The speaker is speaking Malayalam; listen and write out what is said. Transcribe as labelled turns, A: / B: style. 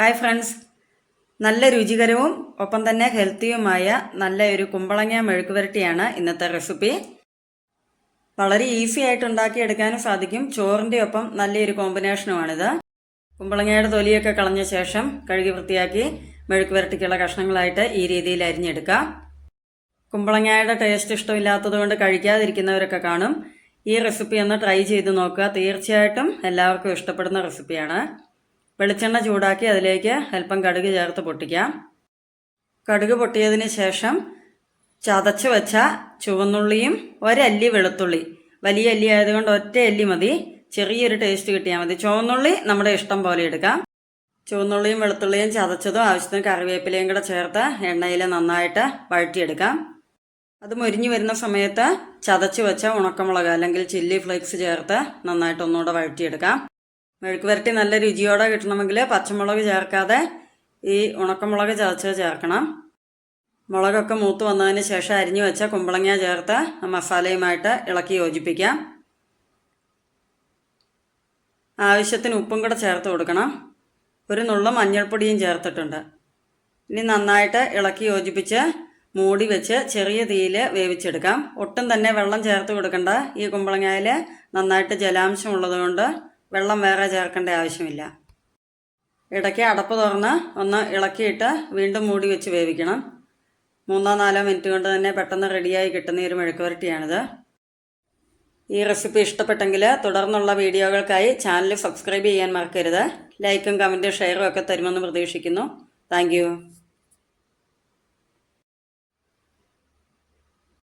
A: Hi friends. നല്ല രുചികരവും ഒപ്പം തന്നെ ഹെൽത്തിയുമായ നല്ല ഒരു കുമ്പളങ്ങ മെഴുക്ക് വരട്ടിയാണ് ഇന്നത്തെ റെസിപ്പി. വളരെ ഈസി ആയിട്ട് ഉണ്ടാക്കിയെടുക്കാനും സാധിക്കും. ചോറിന്റെ ഒപ്പം നല്ലൊരു കോമ്പിനേഷനുമാണിത്. കുമ്പളങ്ങയുടെ തൊലിയൊക്കെ കളഞ്ഞ ശേഷം കഴുകി വൃത്തിയാക്കി മെഴുക്ക് വരട്ടിക്കുള്ള കഷ്ണങ്ങളായിട്ട് ഈ രീതിയിൽ അരിഞ്ഞെടുക്കാം. കുമ്പളങ്ങയുടെ ടേസ്റ്റ് ഇഷ്ടമില്ലാത്തതുകൊണ്ട് കഴിക്കാതിരിക്കുന്നവരൊക്കെ കാണും. ഈ റെസിപ്പി ഒന്ന് ട്രൈ ചെയ്ത് നോക്കുക. തീർച്ചയായിട്ടും എല്ലാവർക്കും ഇഷ്ടപ്പെടുന്ന റെസിപ്പിയാണ്. വെളിച്ചെണ്ണ ചൂടാക്കി അതിലേക്ക് അല്പം കടുക് ചേർത്ത് പൊട്ടിക്കാം. കടുക് പൊട്ടിയതിന് ശേഷം ചതച്ച് വെച്ച ചുവന്നുള്ളിയും ഒരല്ലി വെളുത്തുള്ളി. വലിയ അല്ലി ആയതുകൊണ്ട് ഒറ്റ അല്ലി മതി. ചെറിയൊരു ടേസ്റ്റ് കിട്ടിയാൽ മതി. ചുവന്നുള്ളി നമ്മുടെ ഇഷ്ടം പോലെ എടുക്കാം. ചുവന്നുള്ളിയും വെളുത്തുള്ളിയും ചതച്ചതും ആവശ്യത്തിന് കറിവേപ്പിലയും കൂടെ ചേർത്ത് എണ്ണയിൽ നന്നായിട്ട് വഴറ്റിയെടുക്കാം. അത് മുരിഞ്ഞു വരുന്ന സമയത്ത് ചതച്ച് വെച്ച ഉണക്കമുളക് അല്ലെങ്കിൽ ചില്ലി ഫ്ലേക്സ് ചേർത്ത് നന്നായിട്ട് ഒന്നുകൂടെ വഴറ്റിയെടുക്കാം. മെഴുക്ക് വരട്ടി നല്ല രുചിയോടെ കിട്ടണമെങ്കിൽ പച്ചമുളക് ചേർക്കാതെ ഈ ഉണക്കമുളക് ചതച്ച് ചേർക്കണം. മുളകൊക്കെ മൂത്ത് വന്നതിന് ശേഷം അരിഞ്ഞു വെച്ച കുമ്പളങ്ങ ചേർത്ത് മസാലയുമായിട്ട് ഇളക്കി യോജിപ്പിക്കാം. ആവശ്യത്തിന് ഉപ്പും കൂടെ ചേർത്ത് കൊടുക്കണം. ഒരു നുള്ള മഞ്ഞൾപ്പൊടിയും ചേർത്തിട്ടുണ്ട്. ഇനി നന്നായിട്ട് ഇളക്കി യോജിപ്പിച്ച് മൂടി വെച്ച് ചെറിയ തീയിൽ വേവിച്ചെടുക്കാം. ഒട്ടും തന്നെ വെള്ളം ചേർത്ത് കൊടുക്കണ്ട. ഈ കുമ്പളങ്ങയിൽ നന്നായിട്ട് ജലാംശം ഉള്ളതുകൊണ്ട് വെള്ളം വേറെ ചേർക്കേണ്ട ആവശ്യമില്ല. ഇടയ്ക്ക് അടപ്പ് തുറന്ന് ഒന്ന് ഇളക്കിയിട്ട് വീണ്ടും മൂടി വെച്ച് വേവിക്കണം. മൂന്നോ നാലോ മിനിറ്റ് കൊണ്ട് തന്നെ പെട്ടെന്ന് റെഡിയായി കിട്ടുന്ന ഒരു മെഴുക്ക് വരട്ടിയാണിത് ഈ റെസിപ്പി ഇഷ്ടപ്പെട്ടെങ്കിൽ തുടർന്നുള്ള വീഡിയോകൾക്കായി ചാനൽ സബ്സ്ക്രൈബ് ചെയ്യാൻ മറക്കരുത്. ലൈക്കും കമന്റും ഷെയറും ഒക്കെ തരുമെന്ന് പ്രതീക്ഷിക്കുന്നു. താങ്ക്